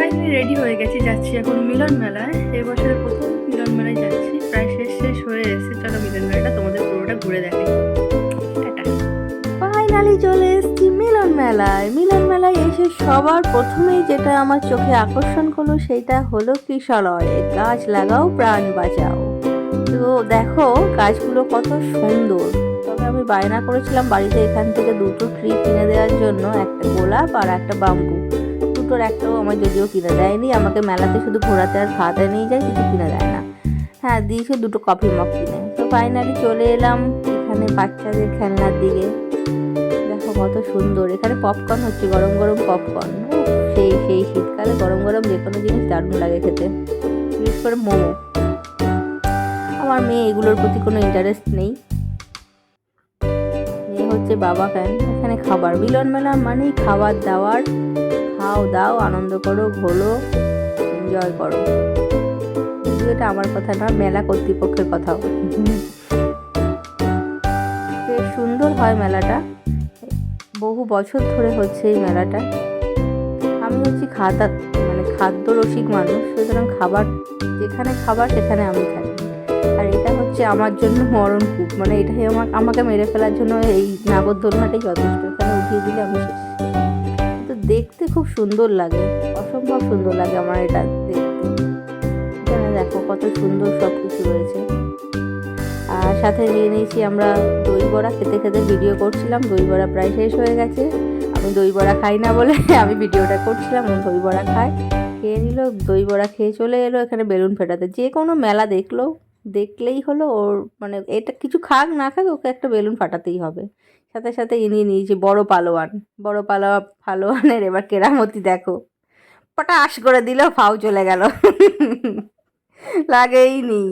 Finally ready হয়ে গেছি, যাচ্ছি এখন মিলন মেলায়। এবছরের প্রথম মিলন মেলায় যাচ্ছি, প্রায় শেষ শেষ হয়ে এসেছে। চলো মিলন মেলাটা, তোমাদের পুরোটা ঘুরে টাটা। ফাইনালি চলে এসেছি মিলন মেলায়। মিলন মেলায় এসে সবার প্রথমেই যেটা আমার চোখে আকর্ষণ করল, সেটা হলো কিশলয় গাছ লাগাও, প্রাণ বাঁচাও। তো দেখো, গাছগুলো কত সুন্দর। তবে আমি বায়না করেছিলাম বাড়িতে এখান থেকে দুটো ট্রি কিনে দেওয়ার জন্য, একটা গোলাপ আর একটা বাম্বু। দুটোর একটাও আমার যদিও কিনে দেয়নি। আমাকে মেলাতে শুধু ঘোরাতে আর খাওয়াতে নিয়ে যায়, কিছু কিনে দেয় না। হ্যাঁ দিয়েছে দুটো কফি মগ কিনে। তো ফাইনালি চলে এলাম এখানে বাচ্চাদের খেলনার দিকে। দেখো কত সুন্দর। এখানে পপকর্ন হচ্ছে, গরম গরম পপকর্ন সেই সেই শীতকালে গরম গরম যে কোনো জিনিস দারুণ লাগে খেতে। বিশেষ করে মোমো। আমার মেয়ে এগুলোর প্রতি কোনো ইন্টারেস্ট নেই। মেয়ে হচ্ছে বাবা ফ্যান এখানে খাবার। মিলন মেলা মানেই খাবার দাওয়ার খাও, দাও, আনন্দ করো, ঘোলো এনজয় করো। যদিও এটা আমার কথা না, মেলা কর্তৃপক্ষের কথাও। বেশ সুন্দর হয় মেলাটা। বহু বছর ধরে হচ্ছে এই মেলাটা। আমি হচ্ছি খাদা মানে খাদ্য রসিক মানুষ, সুতরাং খাবার, যেখানে খাবার সেখানে আমি থাকি। আর এটা হচ্ছে আমার জন্য মরণ কূপ। মানে এটাই আমার আমাকে মেরে ফেলার জন্য এই নাগরদোলনাটাই যথেষ্ট। এখানে উঠিয়ে দিলে আমি শেষ। দেখতে খুব সুন্দর লাগে। অসম্ভব সুন্দর লাগে আমার এটা দেখতে। এখানে দেখো কত সুন্দর সব কিছু রয়েছে। আর সাথে নিয়ে নিয়েছি আমরা দই বড়া। খেতে খেতে ভিডিও করছিলাম, দই বড়া প্রায় শেষ হয়ে গেছে। আমি দই বড়া খাই না বলে আমি ভিডিওটা করছিলাম, ও দই বড়া খায়। খেয়ে নিল, দই বড়া খেয়ে চলে এলো, এখানে বেলুন ফেটাতে। যে কোনো মেলা দেখল দেখলেই হলো ওর মানে এটা কিছু খাক না খাক ওকে একটা বেলুন ফাটাতেই হবে। সাথে সাথে ইনিয়ে নিয়েছি বড় পালোয়ান, বড় পালোয়া পালোয়ানের এবার কেরামতি দেখো। পটাশ করে দিল ফাও চলে গেল। লাগেই নি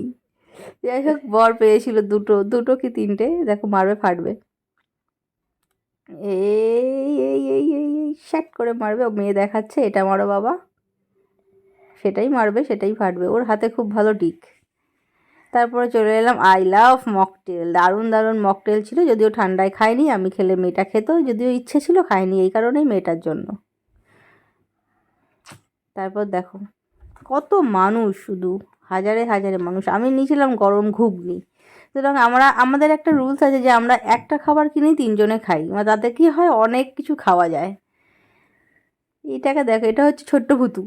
যাই হোক, বর পেয়েছিল দুটো দুটো কি তিনটে? দেখো মারবে, ফাটবে। এই এই এই এই এই শ্যাট করে মারবে। ও মেয়ে দেখাচ্ছে, এটা মারো বাবা। সেটাই মারবে, সেটাই ফাটবে। ওর হাতে খুব ভালো টিক তারপরে চলে এলাম আই লাভ মকটেল দারুণ দারুণ মকটেল ছিল, যদিও ঠান্ডায় খাইনি, আমি খেলে মেয়েটা খেত, যদিও ইচ্ছে ছিল খাইনি এই কারণেই মেয়েটার জন্য। তারপর দেখো, কত মানুষ শুধু, হাজারে হাজারে মানুষ। আমি নিয়েছিলাম গরম ঘুগনি। সুতরাং আমরা, আমাদের একটা রুলস আছে যে আমরা একটা খাবার কিনেই তিনজনে খাই। তাতে কি হয়, অনেক কিছু খাওয়া যায়। এটাকে দেখো এটা হচ্ছে ছোট্ট ভুতু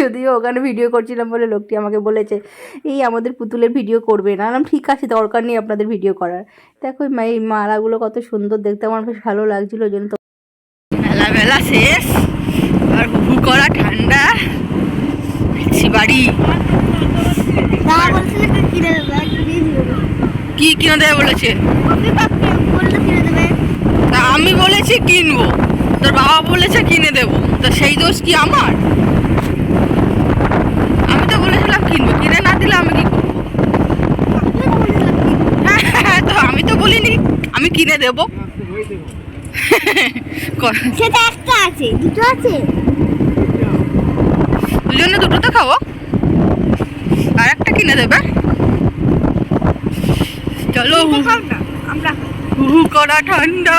যদিও ওখানে ভিডিও করছিলাম বলে লোকটি আমাকে বলেছে এই আমাদের পুতুলের ভিডিও করবে না। আমি ঠিক আছে দরকার নেই আপনাদের ভিডিও করার। দেখো এই এই মালাগুলো কত সুন্দর দেখতে আমার বেশ ভালো লাগছিল ওই জন্য বেলা শেষ। আর হু করা ঠান্ডা। বাড়ি। কি কিনে দেবে বলেছে? আমি বলেছি কিনবো। তোর বাবা বলেছে কিনে দেবো। তো সেই দোষ কি আমার? আমি তো বলেছিলাম কিনবো। কিনে না দিলে আমি কি করব? হ্যাঁ, তো আমি তো বলিনি। আমি কিনে দেবো। সেটা একটা আছে দুটো আছে। দুজনে দুটো তো খাব। আর একটা কিনে দেবে। চলো হু হু করা ঠান্ডা।